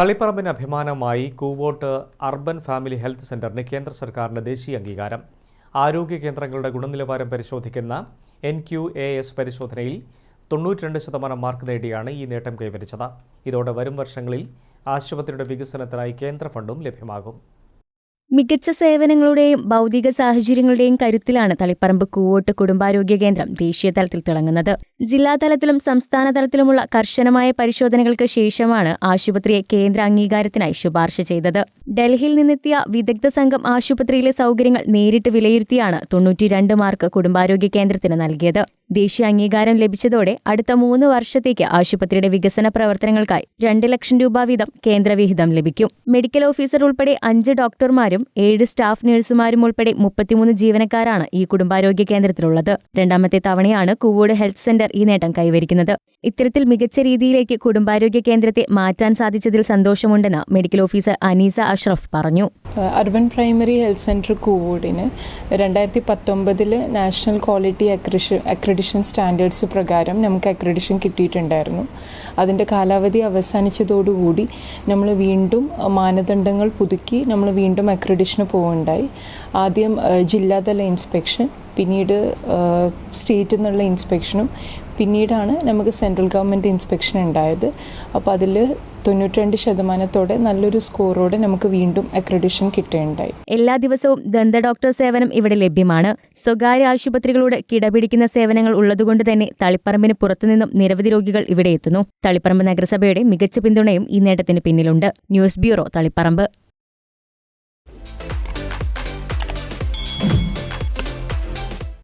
തളിപ്പറമ്പിന് അഭിമാനമായി Koovode urban family health സെന്ററിന് കേന്ദ്ര സർക്കാരിന്റെ ദേശീയ അംഗീകാരം. ആരോഗ്യ കേന്ദ്രങ്ങളുടെ ഗുണനിലവാരം പരിശോധിക്കുന്ന എൻ ക്യു എ എസ് പരിശോധനയിൽ തൊണ്ണൂറ്റിരണ്ട് ശതമാനം മാർക്ക് നേടിയാണ് ഈ നേട്ടം കൈവരിച്ചത്. ഇതോടെ വരും വർഷങ്ങളിൽ ആശുപത്രിയുടെ വികസനത്തിനായി കേന്ദ്ര ഫണ്ടും ലഭ്യമാകും. മികച്ച സേവനങ്ങളുടെയും ഭൗതിക സാഹചര്യങ്ങളുടെയും കരുത്തിലാണ് തളിപ്പറമ്പ് കൂവോട്ട് കുടുംബാരോഗ്യ കേന്ദ്രം ദേശീയ തലത്തിൽ തിളങ്ങുന്നത്. ജില്ലാതലത്തിലും സംസ്ഥാന തലത്തിലുമുള്ള കർശനമായ പരിശോധനകൾക്ക് ശേഷമാണ് ആശുപത്രിയെ കേന്ദ്ര അംഗീകാരത്തിനായി ശുപാർശ ചെയ്തത്. ഡൽഹിയിൽ നിന്നെത്തിയ വിദഗ്ധ സംഘം ആശുപത്രിയിലെ സൗകര്യങ്ങൾ നേരിട്ട് വിലയിരുത്തിയാണ് തൊണ്ണൂറ്റിരണ്ട് മാർക്ക് കുടുംബാരോഗ്യ കേന്ദ്രത്തിന് നൽകിയത്. ദേശീയ അംഗീകാരം ലഭിച്ചതോടെ അടുത്ത മൂന്ന് വർഷത്തേക്ക് ആശുപത്രിയുടെ വികസന പ്രവർത്തനങ്ങൾക്കായി രണ്ട് ലക്ഷം രൂപ വീതം കേന്ദ്രവിഹിതം ലഭിക്കും. മെഡിക്കൽ ഓഫീസർ ഉൾപ്പെടെ അഞ്ച് ഡോക്ടർമാരും ഏഴ് സ്റ്റാഫ് നഴ്സുമാരും ഉൾപ്പെടെ മുപ്പത്തിമൂന്ന് ജീവനക്കാരാണ് ഈ കുടുംബാരോഗ്യ കേന്ദ്രത്തിലുള്ളത്. രണ്ടാമത്തെ തവണയാണ് കൂവോട് ഹെൽത്ത് സെന്റർ ഈ നേട്ടം കൈവരിക്കുന്നത്. ഇത്തരത്തിൽ മികച്ച രീതിയിലേക്ക് കുടുംബാരോഗ്യ കേന്ദ്രത്തെ മാറ്റാൻ സാധിച്ചതിൽ സന്തോഷമുണ്ടെന്ന് മെഡിക്കൽ ഓഫീസർ അനീസ അഷ്റഫ് പറഞ്ഞു. അർബൻ പ്രൈമറി ഹെൽത്ത് സെന്റർ കൂവോഡിന് രണ്ടായിരത്തി പത്തൊമ്പതിൽ നാഷണൽ ക്വാളിറ്റി അക്രഡിഷൻ സ്റ്റാൻഡേർഡ്സ് പ്രകാരം നമുക്ക് അക്രഡിഷൻ കിട്ടിയിട്ടുണ്ടായിരുന്നു. അതിന്റെ കാലാവധി അവസാനിച്ചതോടുകൂടി നമ്മൾ വീണ്ടും മാനദണ്ഡങ്ങൾ പുതുക്കി നമ്മൾ വീണ്ടും അക്രഡിഷന് പോവുകയുണ്ടായി ആദ്യം ജില്ലാതല ഇൻസ്പെക്ഷൻ പിന്നീട് സ്റ്റേറ്റിൽ നിന്നുള്ള ഇൻസ്പെക്ഷനും പിന്നീടാണ് നമുക്ക് സെൻട്രൽ ഗവൺമെന്റ് ഇൻസ്പെക്ഷൻ ഉണ്ടായത്. അപ്പോൾ അതിൽ തൊണ്ണൂറ്റിരണ്ട് ശതമാനത്തോടെ നല്ലൊരു സ്കോറോടെ നമുക്ക് വീണ്ടും അക്രഡിഷൻ കിട്ടുകയുണ്ടായി. എല്ലാ ദിവസവും ദന്ത ഡോക്ടർ സേവനം ഇവിടെ ലഭ്യമാണ്. സ്വകാര്യ ആശുപത്രികളോട് കിടപിടിക്കുന്ന സേവനങ്ങൾ ഉള്ളതുകൊണ്ട് തന്നെ തളിപ്പറമ്പിന് പുറത്തുനിന്നും നിരവധി രോഗികൾ ഇവിടെ എത്തുന്നു. തളിപ്പറമ്പ് നഗരസഭയുടെ മികച്ച പിന്തുണയും ഈ നേട്ടത്തിന് പിന്നിലുണ്ട്. News bureau Thaliparamba.